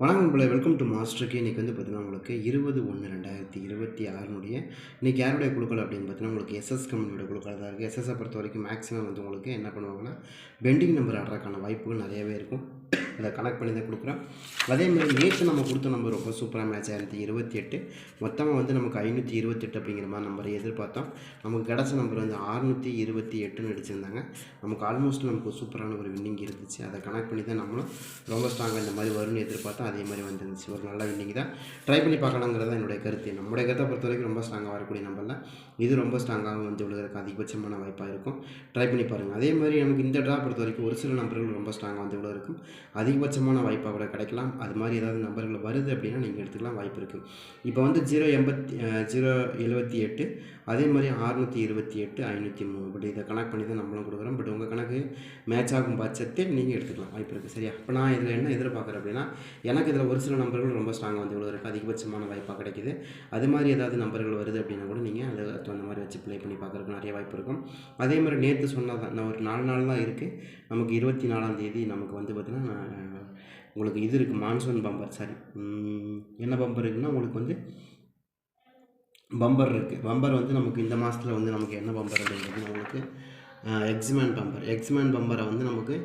வணக்கம் நண்பர்களே welcome to மாஸ்டருக்கு இன்றைக்கி வந்து பார்த்தீங்கன்னா உங்களுக்கு இருபது ஒன்று ரெண்டாயிரத்தி இருபத்தி ஆறுனுடைய இன்றைக்கி யாருடைய குழுக்கள் அப்படின்னு பார்த்தீங்கன்னா உங்களுக்கு எஸ்எஸ் கம்பெனியோட குழுக்கள் தான் இருக்குது எஸ்எஸ்ஸை பொறுத்த வரைக்கும் மேக்ஸிமம் வந்து உங்களுக்கு என்ன பண்ணுவாங்கன்னா பெண்டிங் நம்பர் ஆடுறதுக்கான வாய்ப்புகள் நிறையவே இருக்கும். அதை கனெக்ட் பண்ணி தான் கொடுக்குறோம். அதே மாதிரி நேற்று நம்ம கொடுத்த நம்பர் ரொம்ப சூப்பராக மேட்ச் ஆயிரத்தி இருபத்தி எட்டு. மொத்தமாக வந்து நமக்கு ஐநூற்றி இருபத்தெட்டு அப்படிங்கிற மாதிரி நம்பரை எதிர்பார்த்தோம். நமக்கு கிடச்ச நம்பர் வந்து அறுநூற்றி இருபத்தி எட்டுன்னு அடிச்சிருந்தாங்க. நமக்கு ஆல்மோஸ்ட் நமக்கு சூப்பரான ஒரு வின்னிங் இருந்துச்சு. அதை கனெக்ட் பண்ணி தான் நம்மளும் ரொம்ப ஸ்ட்ராங்காக இந்த மாதிரி வரும்னு எதிர்பார்த்தோம். அதே மாதிரி வந்துருந்துச்சு. ஒரு நல்ல வின்னிங் தான். ட்ரை பண்ணி பார்க்கலாங்கிறது தான் என்னுடைய கருத்து. நம்முடைய கருத்தை பொறுத்த வரைக்கும் ரொம்ப ஸ்ட்ராங்காக வரக்கூடிய நம்பரில் இது ரொம்ப ஸ்ட்ராங்காக வந்து விழுகிறதுக்கு அதிகபட்சமான வாய்ப்பாக இருக்கும். ட்ரை பண்ணி பாருங்கள் அதே மாதிரி நமக்கு இந்த ட்ரா பொறுத்த வரைக்கும் ஒரு சில நம்பர்கள் ரொம்ப ஸ்ட்ராங்காக வந்து விழுக்கும் இருக்கும் அதிகபட்சமான வாய்ப்பாக கூட கிடைக்கலாம். அது மாதிரி ஏதாவது நம்பர்கள் வருது அப்படின்னா நீங்கள் எடுத்துக்கலாம் வாய்ப்பு இருக்குது இப்போ வந்து ஜீரோ எண்பத்தி ஜீரோ எழுபத்தி எட்டு அதே மாதிரி அறுநூற்றி இருபத்தி எட்டு ஐநூற்றி மூணு. பட் இதை கணக்கு பண்ணி தான் நம்மளும் கொடுக்குறோம். பட் உங்கள் கணக்கு மேட்ச் ஆகும் பட்சத்தில் நீங்கள் எடுத்துக்கலாம் வாய்ப்பு இருக்குது சரியா? இப்போ நான் இதில் என்ன எதிர்பார்க்குறேன் அப்படின்னா எனக்கு இதில் ஒரு சில நம்பர்கள் ரொம்ப ஸ்ட்ராங்காக வந்து இவ்வளோ இருக்குது அதிகபட்சமான வாய்ப்பாக கிடைக்குது. அது மாதிரி ஏதாவது நம்பர்கள் வருது அப்படின்னா கூட நீங்கள் அதை தகுந்த மாதிரி வச்சு ப்ளே பண்ணி பார்க்குறதுக்கு நிறைய வாய்ப்பு இருக்கும். அதே மாதிரி நேற்று சொன்னது தான் நான் ஒரு நாலு நாள் தான் இருக்குது நமக்கு இருபத்தி நாலாம் தேதி நமக்கு வந்து பார்த்திங்கன்னா உங்களுக்கு இது இருக்குது மான்சூன் பம்பர் சாரி என்ன பம்பர் இருக்குன்னா உங்களுக்கு வந்து பம்பர் இருக்குது பம்பர் வந்து நமக்கு இந்த மாதத்தில் வந்து நமக்கு என்ன பம்பர் அப்படின்றது உங்களுக்கு எக்ஸ்மேன் பம்பர் எக்ஸ்மேன் பம்பரை வந்து நமக்கு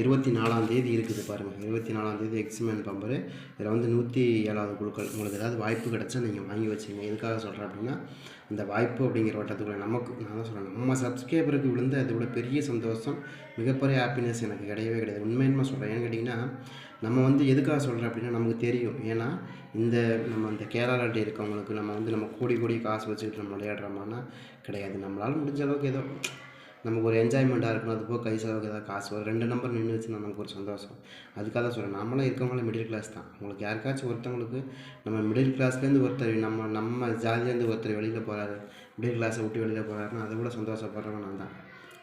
இருபத்தி நாலாம் தேதி இருக்குது பாருங்கள் இருபத்தி நாலாம் தேதி எக்ஸ்மேன் பம்பரு இதில் வந்து நூற்றி ஏழாவது குழுக்கள் உங்களுக்கு ஏதாவது வாய்ப்பு கிடச்சா நீங்கள் வாங்கி வச்சுங்க. எதுக்காக சொல்கிறேன் அப்படின்னா இந்த வாய்ப்பு அப்படிங்கிற வட்டத்துக்குள்ள நமக்கு நான் தான் சொல்கிறேன் நம்ம சப்ஸ்கிரைபருக்கு விழுந்த அதை விட பெரிய சந்தோஷம் மிகப்பெரிய ஹாப்பினஸ் எனக்கு கிடையவே கிடையாது. உண்மையுமா சொல்கிறேன் ஏன்னு கேட்டிங்கன்னா நம்ம வந்து எதுக்காக சொல்கிறேன் அப்படின்னா நமக்கு தெரியும். ஏன்னா இந்த நம்ம இந்த கேரளாட்டி இருக்கவங்களுக்கு நம்ம வந்து நம்ம கோடி கோடி காசு வச்சுக்கிட்டு நம்ம விளையாடுறோமானா கிடையாது. நம்மளால் முடிஞ்ச அளவுக்கு ஏதோ நமக்கு ஒரு என்ஜாய்மெண்ட்டாக இருக்கணும். அது போக கை செலவுக்கு ஏதாவது காசு வரும். ரெண்டு நம்பர் நின்று வச்சுன்னா நமக்கு ஒரு சந்தோஷம். அதுக்காக தான் சொல்கிறேன் நம்மளாம் இருக்கவங்களே மிடில் கிளாஸ் தான். உங்களுக்கு யாருக்காச்சும் ஒருத்தவங்களுக்கு நம்ம மிடில் கிளாஸ்லேருந்து ஒருத்தர் நம்ம நம்ம ஜாதியிலேருந்து ஒருத்தர் வெளியில் போகிறாரு மிடில் கிளாஸை விட்டு வெளியில் போகிறாருன்னா அதை விட சந்தோஷப்படுறவன் நான் தான்.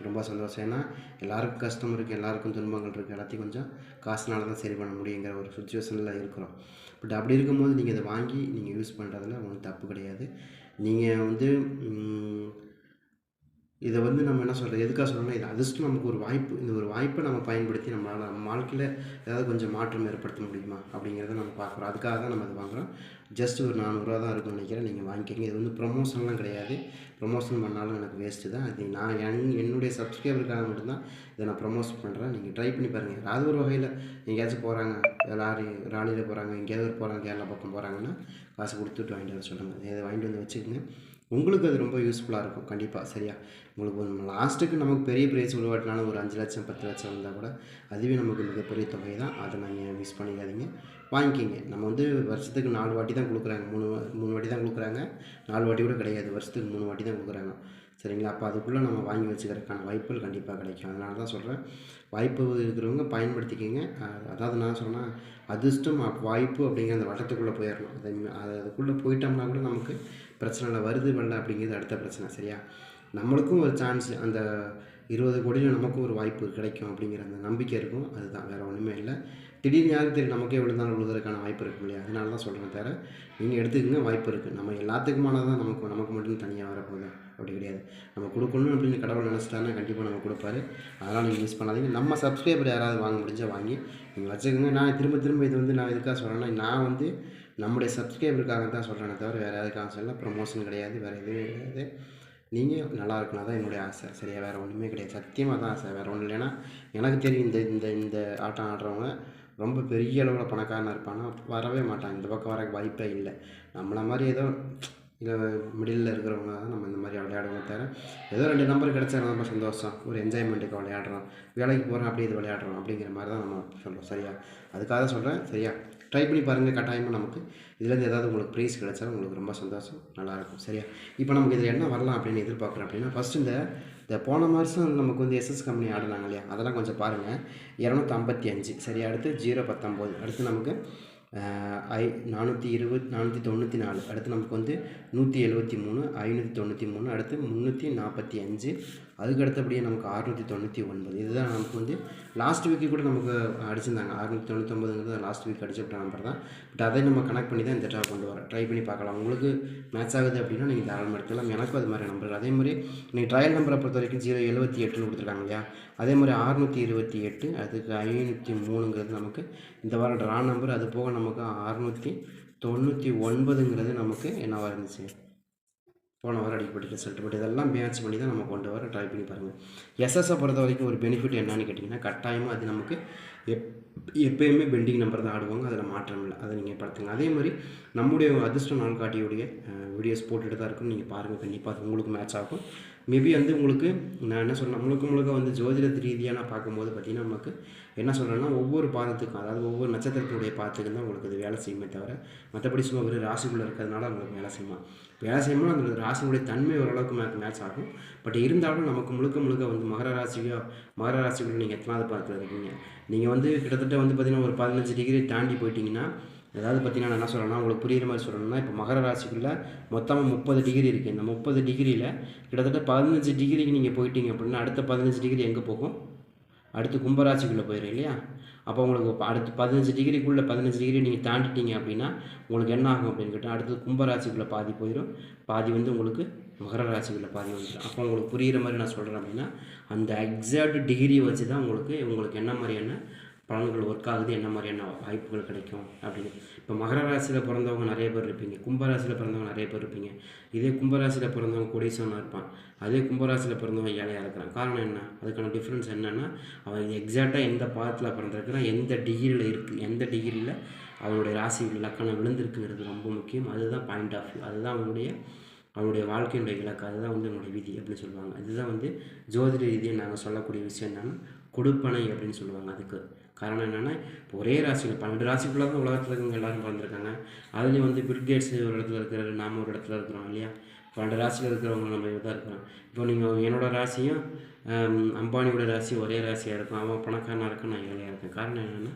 ரொம்ப சந்தோஷம். ஏன்னா எல்லாருக்கும் கஷ்டம் இருக்குது எல்லாருக்கும் துன்பங்கள் இருக்குது எல்லாத்தையும் கொஞ்சம் காசுனால தான் சரி பண்ண முடியுங்கிற ஒரு சுச்சுவேஷனில் இருக்கிறோம். பட் அப்படி இருக்கும்போது நீங்கள் இதை வாங்கி நீங்கள் யூஸ் பண்ணுறதுல ஒன்றும் தப்பு கிடையாது. நீங்கள் வந்து இதை வந்து நம்ம என்ன சொல்கிறது எதுக்காக சொல்கிறோம்னா இது அதிர்ஷ்டம் நமக்கு ஒரு வாய்ப்பு. இந்த ஒரு வாய்ப்பை நம்ம பயன்படுத்தி நம்மளால் நம்ம வாழ்க்கையில் ஏதாவது கொஞ்சம் மாற்றம் ஏற்படுத்த முடியுமா? அப்படிங்கிறத நம்ம பார்க்குறோம் அதுக்காக தான் நம்ம இது வாங்குகிறோம் ஜஸ்ட் ஒரு நானூறுரூவா தான் இருக்கும்னு நினைக்கிறேன். நீங்கள் வாங்கிக்கோங்க. இது வந்து ப்ரொமோஷன்லாம் கிடையாது. ப்ரொமோஷன் பண்ணாலும் எனக்கு வேஸ்ட்டு தான். அது நான் என் என்னுடைய சப்ஸ்கிரைபருக்காக மட்டும்தான் இதை நான் ப்ரொமோஷன் பண்ணுறேன் நீங்கள் ட்ரை பண்ணி பாருங்கள் ஏதாவது ஒரு வகையில் எங்கேயாச்சும் போகிறாங்க லாரி ராலியில் போகிறாங்க எங்கேயாவது போகிறாங்க கேரளா பக்கம் போகிறாங்கன்னா காசு கொடுத்துட்டு வாங்கிட்டு வர சொல்லுங்கள் இதை வாங்கிட்டு வந்து வச்சுக்கோங்க. உங்களுக்கு அது ரொம்ப யூஸ்ஃபுல்லாக இருக்கும். கண்டிப்பாக சரியா? உங்களுக்கு லாஸ்ட்டுக்கு நமக்கு பெரிய பிரைஸ் உருவாட்டினாலும் ஒரு அஞ்சு லட்சம் பத்து லட்சம் இருந்தால் கூட அதுவே நமக்கு மிகப்பெரிய தொகை தான் அதை நீங்கள் மிஸ் பண்ணிக்காதீங்க வாங்கிக்கிங்க. நம்ம வந்து வருஷத்துக்கு நாலு வாட்டி தான் கொடுக்குறாங்க. மூணு மூணு வாட்டி தான் கொடுக்குறாங்க. நாலு வாட்டி கூட கிடையாது. வருஷத்துக்கு மூணு வாட்டி தான் கொடுக்குறாங்க. சரிங்களா? அப்போ அதுக்குள்ளே நம்ம வாங்கி வச்சுக்கிறதுக்கான வாய்ப்புகள் கண்டிப்பாக கிடைக்கும். அதனால தான் சொல்கிறேன் வாய்ப்பு இருக்கிறவங்க பயன்படுத்திக்கிங்க. அதாவது நான் சொன்னால் அதிர்ஷ்டம் வாய்ப்பு அப்படிங்கிற அந்த வட்டத்துக்குள்ளே போயிடணும் அதை அதுக்குள்ளே போயிட்டோம்னா கூட நமக்கு பிரச்சனை இல்லை. வருது வரல அப்படிங்கிறது அடுத்த பிரச்சனை சரியா? நம்மளுக்கும் ஒரு சான்ஸ் அந்த இருபது கோடியில் நமக்கும் ஒரு வாய்ப்பு கிடைக்கும் அப்படிங்கிற அந்த நம்பிக்கை இருக்கும். அதுதான். வேறு ஒன்றுமே இல்லை. திடீர்னு யாரும் தெரியும் நமக்கே விழுந்தாலும் விழுதுறதுக்கான வாய்ப்பு இருக்கும் இல்லையா? அதனால தான் சொல்கிறேன் தவிர நீங்கள் எடுத்துக்கங்க வாய்ப்பு இருக்குது நம்ம எல்லாத்துக்குமானதான் தான் நமக்கு நமக்கு மட்டும் தனியாக வரப்போகுது. அப்படி கிடையாது. நம்ம கொடுக்கணும் அப்படின்னு கடவுள் நினச்சிட்டாருன்னா கண்டிப்பாக நம்ம கொடுப்பாரு. அதெல்லாம் நீங்கள் மிஸ் பண்ணாதீங்க. நம்ம சப்ஸ்கிரைபர் யாராவது வாங்க முடிஞ்சால் வாங்கி நீங்கள் வச்சுக்கோங்க. நான் திரும்ப திரும்ப இது வந்து நான் எதுக்காக சொல்கிறேன்னா நான் வந்து நம்முடைய சப்ஸ்கிரைபருக்காக தான் சொல்கிறேனே தவிர வேறு எதுக்காக சொல்லலாம் ப்ரொமோஷன் கிடையாது. வேறு எதுவுமே கிடையாது. நீங்கள் நல்லா இருக்கணும். தான் என்னுடைய ஆசை. சரியா? வேறு ஒன்றுமே கிடையாது. சத்தியமாக தான் ஆசை. வேறு ஒன்றும் இல்லைன்னா எனக்கு தெரியும் இந்த இந்த இந்த ஆட்டம் ஆடுறவங்க ரொம்ப பெரிய அளவில் பணக்காரனாக இருப்பானா? வரவே மாட்டான். இந்த பக்கம் வர வாய்ப்பே இல்லை. நம்மளை மாதிரி ஏதோ இல்லை மிடில் இருக்கிறவங்க தான் நம்ம இந்த மாதிரி விளையாடுவோம் தவிர ஏதோ ரெண்டு நம்பர் கிடச்சா ரொம்ப சந்தோஷம். ஒரு என்ஜாய்மெண்ட்டுக்கு விளையாடுறோம். வேலைக்கு போகிறோம் அப்படியே இது விளையாடுறோம் அப்படிங்கிற மாதிரி தான் நம்ம சொல்கிறோம் சரியா? அதுக்காக சொல்கிறேன் சரியா? ட்ரை பண்ணி பாருங்கள் கட்டாயமாக நமக்கு இதுலேருந்து ஏதாவது உங்களுக்கு ப்ரைஸ் கிடச்சாலும் உங்களுக்கு ரொம்ப சந்தோஷம். நல்லாயிருக்கும் சரியா? இப்போ நமக்கு இதில் என்ன வரலாம் அப்படின்னு எதிர்பார்க்குறேன் அப்படின்னா ஃபஸ்ட்டு இந்த இந்த போன மாதம் நமக்கு வந்து எஸ்எஸ் கம்பெனி ஆடினாங்க இல்லையா? அதெல்லாம் கொஞ்சம் பாருங்கள் இரநூத்தம்பத்தி அஞ்சு. சரி அடுத்து ஜீரோ பத்தொம்போது அடுத்து நமக்கு ஐ நானூற்றி இருபது நானூற்றி தொண்ணூற்றி நாலு அடுத்து நமக்கு வந்து நூற்றி எழுபத்தி மூணு ஐநூற்றி தொண்ணூற்றி மூணு அடுத்து முந்நூற்றி நாற்பத்தி அஞ்சு. அதுக்கு அடுத்தபடியே நமக்கு அறுநூற்றி தொண்ணூற்றி ஒன்பது. இதுதான் நமக்கு வந்து லாஸ்ட் வீக்கு கூட நமக்கு அடிச்சிருந்தாங்க. அறுநூற்றி தொண்ணூத்தொம்பதுங்கிறது லாஸ்ட் வீக் அடிச்சப்பட்ட நம்பர் தான். பட் அதை நம்ம கனெக்ட் பண்ணி தான் இந்த ட்ரா கொண்டு வரோம். ட்ரை பண்ணி பார்க்கலாம். உங்களுக்கு மேட்ச் ஆகுது அப்படின்னா நீங்கள் தாராளமாக எடுத்துக்கலாம். எனக்கும் அது மாதிரி நம்பர் அதே மாதிரி நீங்கள் ட்ரையல் நம்பரை பொறுத்த வரைக்கும் ஜீரோ எழுபத்தி எட்டுன்னு கொடுத்துருக்காங்க இல்லையா? அதே மாதிரி அறுநூற்றி இருபத்தி எட்டு அதுக்கு ஐநூற்றி மூணுங்கிறது நமக்கு இந்த வாரம் ட்ரா நம்பர் அது போக நமக்கு அறுநூற்றி தொண்ணூற்றி ஒன்பதுங்கிறது நமக்கு என்னவாக இருந்துச்சு? போன வாரம் அடிக்கப்பட்ட ரிசல்ட் பட் இதெல்லாம் மேட்ச் பண்ணி தான் நம்ம கொண்டு வர ட்ரை பண்ணி பாருங்கள் எஸ்எஸ்ஸை பொறுத்த வரைக்கும் ஒரு பெனிஃபிட் என்னன்னு கேட்டிங்கன்னா கட்டாயமாக அது நமக்கு எப் எப்பயுமே பெண்டிங் நம்பர் தான் ஆடுவாங்க. அதில் மாற்றம் இல்லை. அதை நீங்கள் படுத்துங்க அதே மாதிரி நம்முடைய அதிர்ஷ்ட நாள்காட்டியுடைய வீடியோஸ் போட்டுட்டு தான் இருக்கும் நீங்கள் பாருங்கள் கண்டிப்பாக அது உங்களுக்கு மேட்ச் ஆகும். மேபி வந்து உங்களுக்கு நான் என்ன சொல்கிறேன் முழுக்க முழுக்க வந்து ஜோதிட ரீதியாக நான் பார்க்கும்போது பார்த்திங்கன்னா நமக்கு என்ன சொல்கிறேன்னா ஒவ்வொரு பாதத்துக்கும் அதாவது ஒவ்வொரு நட்சத்திரத்தினுடைய பாதத்துக்கும் தான் உங்களுக்கு இது வேலை செய்யுமே தவிர மற்றபடி சும்மா ஒரு ராசிக்குள்ளே இருக்கிறதுனால உங்களுக்கு வேலை செய்யுமா? வேலை செய்யும்போது அந்த ராசியுடைய தன்மை ஓரளவுக்கு மே மேட்ச் ஆகும். பட் இருந்தாலும் நமக்கு முழுக்க முழுக்க வந்து மகர ராசியோ மகர ராசிக்குள்ளே நீங்கள் எத்தனாவது பாதத்தில் இருக்கீங்க? நீங்கள் வந்து கிட்டத்தட்ட வந்து பார்த்திங்கன்னா ஒரு பதினஞ்சு டிகிரி தாண்டி போயிட்டீங்கன்னா அதாவது பார்த்தீங்கன்னா நான் என்ன சொல்கிறேன்னா உங்களுக்கு புரியுற மாதிரி சொல்லணும்னா இப்போ மகர ராசிக்குள்ளே மொத்தமாக முப்பது டிகிரி இருக்குது இந்த முப்பது டிகிரியில் கிட்டத்தட்ட பதினஞ்சு டிகிரிக்கு நீங்கள் போயிட்டீங்க அப்படின்னா அடுத்த பதினஞ்சு டிகிரி எங்கே போகும்? அடுத்து கும்பராசிக்குள்ளே போயிடும் இல்லையா? அப்போ உங்களுக்கு அடுத்து பதினஞ்சு டிகிரிக்குள்ளே பதினஞ்சு டிகிரி நீங்கள் தாண்டிட்டீங்க அப்படின்னா உங்களுக்கு என்ன ஆகும் அப்படின்னு கேட்டால் அடுத்து கும்பராசிக்குள்ளே பாதி போயிடும் பாதி வந்து உங்களுக்கு மகர ராசிக்குள்ளே பாதி வந்துடும் அப்போ உங்களுக்கு புரிகிற மாதிரி நான் சொல்கிறேன் அப்படின்னா அந்த எக்ஸாக்ட் டிகிரியை வச்சு தான் உங்களுக்கு உங்களுக்கு என்ன மாதிரியான பலன்கள் ஒர்க் ஆகுது என்ன மாதிரியான வாய்ப்புகள் கிடைக்கும் அப்படின்னு. இப்போ மகர ராசியில் பிறந்தவங்க நிறைய பேர் இருப்பீங்க. கும்பராசியில் பிறந்தவங்க நிறைய பேர் இருப்பீங்க. இதே கும்பராசியில் பிறந்தவங்க கோடீஸ்வரனாக இருப்பான். அதே கும்பராசியில் பிறந்தவங்க ஏழையாக இருக்கிறான் காரணம் என்ன? அதுக்கான டிஃப்ரென்ஸ் என்னென்னா அவன் எக்ஸாக்டாக எந்த பாதத்தில் பிறந்திருக்கிறான் எந்த டிகிரியில் இருக்குது எந்த டிகிரியில் அவனுடைய ராசி இலக்கணம் விழுந்திருக்குங்கிறது ரொம்ப முக்கியம். அதுதான் பாயிண்ட் ஆஃப் வியூ அதுதான் அவனுடைய அவனுடைய வாழ்க்கையினுடைய இலக்கு. அதுதான் வந்து என்னுடைய விதி அப்படின்னு சொல்லுவாங்க. இதுதான் வந்து ஜோதிட ரீதியாக நாங்கள் சொல்லக்கூடிய விஷயம் என்னென்னா கொடுப்பனை அப்படின்னு சொல்லுவாங்க அதுக்கு. காரணம் என்னென்னா இப்போ ஒரே ராசியில் பன்னெண்டு ராசிக்குள்ளே தான் உலகத்தில் இருக்கவங்க எல்லோரும் பிறந்திருக்காங்க அதுலேயும் வந்து பில்கேட்ஸ் ஒரு இடத்துல இருக்கிறாரு நாம ஒரு இடத்துல இருக்கிறோம் இல்லையா? பன்னெண்டு ராசியில் இருக்கிறவங்க நம்ம தான் இருக்கிறோம். இப்போ நீங்கள் என்னோட ராசியும் அம்பானியோட ராசி ஒரே ராசியாக இருக்கும். அவன் பணக்காரனாக இருக்கும் நான் ஏழையாக இருக்கேன். காரணம் என்னென்னா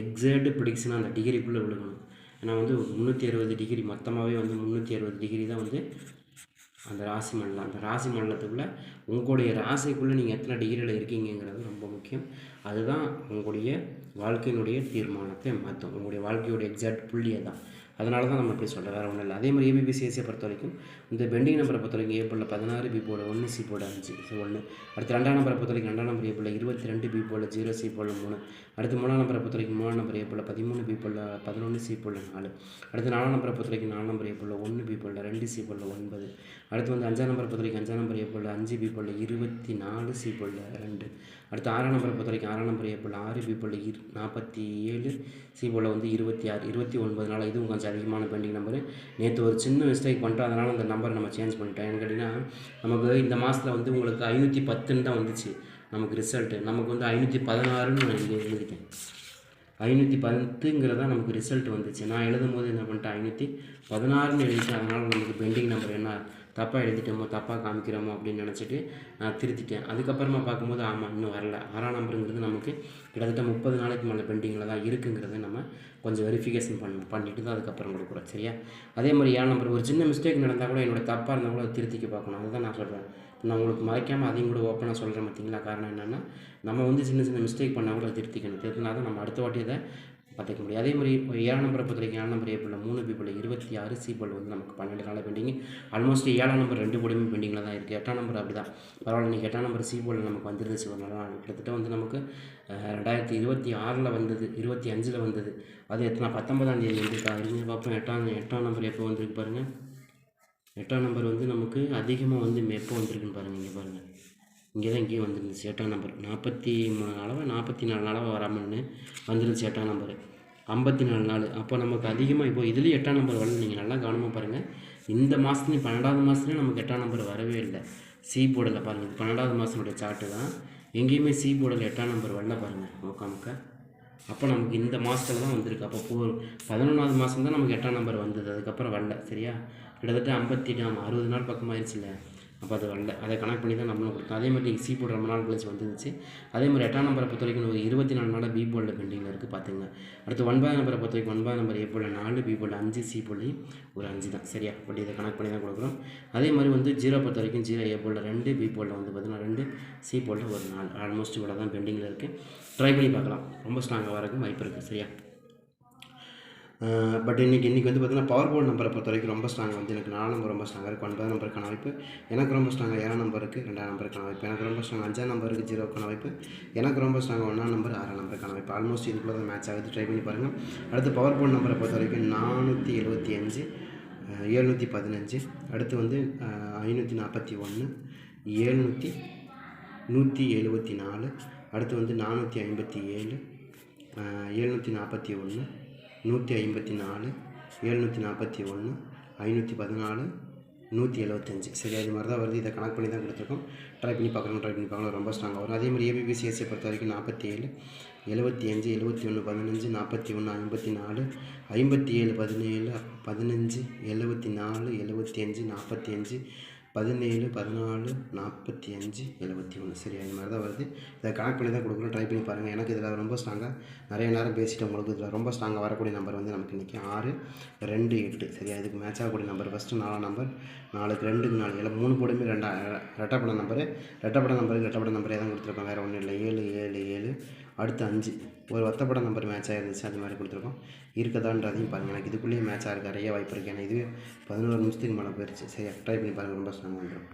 எக்ஸாக்ட் ப்ரிடிக்ஷனாக அந்த டிகிரிக்குள்ளே விழுகணும். ஏன்னா வந்து முந்நூற்றி அறுபது டிகிரி மொத்தமாகவே வந்து முந்நூற்றி அறுபது டிகிரி தான் வந்து அந்த ராசி மண்டலம் அந்த ராசி மண்டலத்துக்குள்ளே உங்களுடைய ராசிக்குள்ளே நீங்கள் எத்தனை டிகிரியில் இருக்கீங்கிறது ரொம்ப முக்கியம். அதுதான் உங்களுடைய வாழ்க்கையினுடைய தீர்மானத்தை மாற்றும். உங்களுடைய வாழ்க்கையோட எக்ஸாக்ட் புள்ளியை தான் அதனால தான் நம்ம இப்படி சொல்கிறேன் வேறு ஒன்றும் இல்லை. அதே மாதிரி ஏபிபிசிஎஸ்சியை பொறுத்த வரைக்கும் இந்த பெண்டிங் நம்பரை பொறுத்த வரைக்கும் ஏபிளில் பதினாறு பி போல் ஒன்று சி போல் அஞ்சு. ஸோ ஒன்று அடுத்து ரெண்டாம் நம்பரை பொறுத்த வரைக்கும் ரெண்டாம் நம்பர் ஏபிளில் இருபத்தி ரெண்டு பி போல் ஜீரோ சி போல் மூணு. அடுத்து மூணாம் நம்பரை பொறுத்த வரைக்கும் மூணாம் நம்பர் ஏபிளில் பதிமூணு பி போல் பதினொன்று சி போல் நாலு. அடுத்து நாலாம் நம்பரை பொறுத்த வரைக்கும் நாலாம் நம்பர் ஏபிளில் ஒன்று பி போல் ரெண்டு சி போல் ஒன்பது. அடுத்து வந்து அஞ்சாம் நம்பரை பொறுத்த வரைக்கும் அஞ்சாம் நம்பர் ஏபிளில் அஞ்சு பி போல் இருபத்தி நாலு சி போல் ரெண்டு. அடுத்து ஆறாம் நம்பரை பொறுத்த வரைக்கும் ஆறாம் நம்பர் ஏபிள் ஆறு பி போல் இரு நாற்பத்தி ஏழு சி போல் வந்து இருபத்தி ஆறு இருபத்தி ஒன்பது. இதுவும் கொஞ்சம் அதிகமான பெண்டிங் நம்பரு. நேற்று ஒரு சின்ன மிஸ்டேக் பண்ணிட்டோம். அதனால் அந்த நம்பரை நம்ம சேஞ்ச் பண்ணிட்டோம். ஏன்னு கேட்டிங்கன்னா நமக்கு இந்த மாதத்தில் வந்து உங்களுக்கு ஐநூற்றி பத்துன்னு தான் வந்துச்சு. நமக்கு ரிசல்ட்டு நமக்கு வந்து ஐநூற்றி பதினாறுன்னு நான் இங்கே எழுதிட்டேன். ஐநூற்றி பத்துங்கிறதான் நமக்கு ரிசல்ட் வந்துச்சு. நான் எழுதும் போது என்ன பண்ணிட்டேன்? ஐநூற்றி பதினாறுன்னு எழுதிட்டேன். அதனால் நமக்கு பெண்டிங் நம்பர் என்ன? தப்பாக எழுதிட்டோமோ தப்பாக காமிக்கிறோமோ அப்படின்னு நினச்சிட்டு நான் திருத்திட்டேன். அதுக்கப்புறமா பார்க்கும்போது ஆமாம் இன்னும் வரல. ஆறாம் நம்பருங்கிறது நமக்கு கிட்டத்தட்ட முப்பது நாளைக்கு மேலே பெண்டிங்கில் தான் இருக்குங்கிறத நம்ம கொஞ்சம் வெரிஃபிகேஷன் பண்ண பண்ணிட்டு தான் அதுக்கப்புறம் கொடுக்குறோம் சரியா? அதே மாதிரி ஏழு நம்பர் ஒரு சின்ன மிஸ்டேக் நடந்தால் கூட என்னோட தப்பாக இருந்தால் கூட திருத்திக்க பார்க்கணும். அதுதான் நான் சொல்கிறேன் நான் உங்களுக்கு மறைக்காமல் அதையும் கூட ஓப்பனாக சொல்கிறேன் பார்த்தீங்களா? காரணம் என்னென்னா நம்ம வந்து சின்ன சின்ன மிஸ்டேக் பண்ணால் கூட திருத்திக்கணும். திருத்தினா தான் நம்ம அடுத்த வாட்டி அதை பார்த்துக்க முடியும் அதே மாதிரி இப்போ ஏழாம் நம்பரை பொறுத்த வரைக்கும் ஏழாம் நம்பர் ஏப்பிள் மூணு பீப்பிள் இருபத்தி ஆறு சீப்பிள் வந்து நமக்கு பன்னெண்டு நாள் பெண்டிங் ஆல்மோஸ்ட் ஏழாம் நம்பர் ரெண்டு போடியுமே பெண்டிங்கில் தான் இருக்குது எட்டாம் நம்பர் அப்படி தான் பரவாயில்ல நீங்கள் எட்டாம் நம்பர் சீப்பிள் நமக்கு வந்துருந்துச்சு ஒரு நாள் கிட்டத்தட்ட வந்து நமக்கு ரெண்டாயிரத்தி இருபத்தி ஆறில் வந்தது இருபத்தி அஞ்சில் வந்தது. அது எத்தனை பத்தொன்பதாம் தேதி வந்துருக்கா? இருந்து பார்ப்போம். எட்டாம் எட்டாம் நம்பர் எப்போ வந்திருக்கு பாருங்கள் எட்டாம் நம்பர் வந்து நமக்கு அதிகமாக வந்து எப்போ வந்திருக்குன்னு பாருங்கள் இங்கே பாருங்கள் இங்கே தான் இங்கேயும் வந்துருந்துச்சு எட்டாம் நம்பர். நாற்பத்தி மூணு நாளாக நாற்பத்தி நாலு நாளாக வராமல்னு வந்துருந்துச்சு எட்டாம் நம்பர். ஐம்பத்தி நாலு நாள். அப்போ நமக்கு அதிகமாக இப்போ இதுலேயும் எட்டாம் நம்பர் வரல. நீங்கள் நல்லா கவனமாக பாருங்கள் இந்த மாதத்துலேயும் பன்னெண்டாவது மாதத்துலேயும் நமக்கு எட்டாம் நம்பர் வரவே இல்லை. சி போர்டில் பாருங்கள் பன்னெண்டாவது மாதனுடைய சார்ட்டு தான். எங்கேயுமே சி போர்டில் எட்டாம் நம்பர் வரல பாருங்கள் முக்கா முக்கா அப்போ நமக்கு இந்த மாதத்தில் தான் வந்திருக்கு. அப்போ போ பதினொன்றாவது மாதம் தான் நமக்கு எட்டாம் நம்பர் வந்தது. அதுக்கப்புறம் வரல. சரியா? கிட்டத்தட்ட ஐம்பத்தி ஆமாம் அறுபது நாள் பக்கமாயிருச்சுல்ல. அப்போ அது வரல அதை கனெக்ட் பண்ணி தான் நம்மளும் கொடுத்தோம். அதே மாதிரி சி போர்டு ரொம்ப நாள் கழிச்சு வந்துருந்துச்சு. அதே மாதிரி எட்டாம் நம்பரை பொறுத்த வரைக்கும் ஒரு இருபத்தி நாலு நாளாக பி போர்டில் பெண்டிங்கில் இருக்குது பார்த்துங்க அடுத்து ஒன்பதாம் நம்பரை பொறுத்த வரைக்கும் ஒன்பதாம் நம்பர் ஏ போர்டில் நாலு பி போர்டில் அஞ்சு சி போர்ட்லையும் ஒரு அஞ்சு தான். சரியா? பட் இதை கனெக்ட் பண்ணி தான் கொடுக்குறோம். அதே மாதிரி வந்து ஜீரோ பொறுத்த வரைக்கும் ஜீரோ ஏ போர்டில் ரெண்டு பி போர்டில் வந்து பார்த்தீங்கன்னா ரெண்டு சி போர்டில் ஒரு நாலு. ஆல்மோஸ்ட் இவ்வளோ தான் பெண்டிங்கில் இருக்குது ட்ரை பண்ணி பார்க்கலாம். ரொம்ப ஸ்ட்ராங்காக வரக்கும் வாய்ப்பு இருக்குது சரியா? பட் இன்றைக்கி இன்றைக்கி வந்து பார்த்திங்கன்னா பவர் போர்டு நம்பரை பொறுத்த வரைக்கும் ரொம்ப ஸ்ட்ராங்காக வந்து எனக்கு நாலு நம்பர் ரொம்ப ஸ்ட்ராங்காக இருக்குது ஒன்பது நம்பருக்கான வாய்ப்பு. எனக்கு ரொம்ப ஸ்ட்ராங்காக ஏழாம் நம்பருக்கு ரெண்டாம் நம்பருக்கான வாய்ப்பு. எனக்கு ரொம்ப ஸ்ட்ராங் அஞ்சாம் நம்பருக்கு ஜீரோக்கான வாய்ப்பு. எனக்கு ரொம்ப ஸ்ட்ராங்காக ஒன்றாம் நம்பர் ஆறாம் நம்பருக்கான வாய்ப்பு. ஆல்மோஸ்ட் இதுக்குள்ள தான் மேட்ச் ஆகுது. ட்ரை பண்ணி பாருங்கள் அடுத்து பவர் போர்டு நம்பரை பொறுத்த வரைக்கும் நானூற்றி எழுபத்தி அஞ்சு ஏழ்நூற்றி பதினஞ்சு. அடுத்து வந்து ஐநூற்றி நாற்பத்தி ஒன்று ஏழ்நூற்றி நூற்றி எழுபத்தி நாலு. அடுத்து வந்து நானூற்றி ஐம்பத்தி ஏழு எழுநூற்றி நாற்பத்தி ஒன்று நூற்றி ஐம்பத்தி நாலு எழுநூற்றி நாற்பத்தி ஒன்று ஐநூற்றி பதினாலு நூற்றி எழுபத்தஞ்சு சரி அது மாதிரி தான் வருது. இதை கணக்கு பண்ணி தான் கொடுத்துருக்கோம். ட்ரை பண்ணி பார்க்குறோம் ட்ரை பண்ணி பார்க்கலாம் ரொம்ப ஸ்ட்ராங்காக வரும். அதே மாதிரி ஏபிபிசிஎஸ்சியை பொறுத்த வரைக்கும் நாற்பத்தி ஏழு எழுபத்தி அஞ்சு எழுபத்தி ஒன்று பதினஞ்சு நாற்பத்தி ஒன்று ஐம்பத்தி நாலு ஐம்பத்தி ஏழு பதினேழு பதினஞ்சு எழுபத்தி நாலு எழுபத்தி அஞ்சு நாற்பத்தி அஞ்சு பதினேழு பதினாலு நாற்பத்தி அஞ்சு எழுபத்தி ஒன்று. சரி அது மாதிரி தான் வருது. இதை கனெக்ட் பண்ணி தான் கொடுக்குறோம் ட்ரை பண்ணி பாருங்கள் எனக்கு இதில் ரொம்ப ஸ்ட்ராங்காக நிறைய நேரம் பேசிட்டு உங்களுக்கு இதில் ரொம்ப ஸ்ட்ராங்காக வரக்கூடிய நம்பர் வந்து நமக்கு இன்றைக்கி ஆறு ரெண்டு எட்டு. சரி அதுக்கு மேட்ச் ஆகக்கூடிய நம்பர் ஃபஸ்ட்டு நாலாம் நம்பர் நாலுக்கு ரெண்டுக்கு நாலு. இல்லை மூணு போடுமே ரெண்டா ரெட்டப்பட நம்பரு ரெட்டப்பட நம்பருக்கு ரெட்டப்பட நம்பரே தான் கொடுத்துருக்கோம். வேறு ஒன்றும் இல்லை. ஏழு ஏழு ஏழு அடுத்து அஞ்சு. ஒரு ஒத்தப்பட நம்பர் மேட்ச் ஆகிருந்துச்சு அது மாதிரி கொடுத்துருக்கோம். இருக்கதான்றதையும் பாருங்கள் எனக்கு இதுக்குள்ளேயே மேட்ச் ஆகிறதுக்கு நிறைய வாய்ப்பு இருக்குது ஏன்னா இது பதினோரு நிமிஷத்துக்கு மேலே போயிடுச்சு சரி ட்ரை பண்ணி பாருங்கள் ரொம்ப ஸ்ட்ராங் வந்துடும்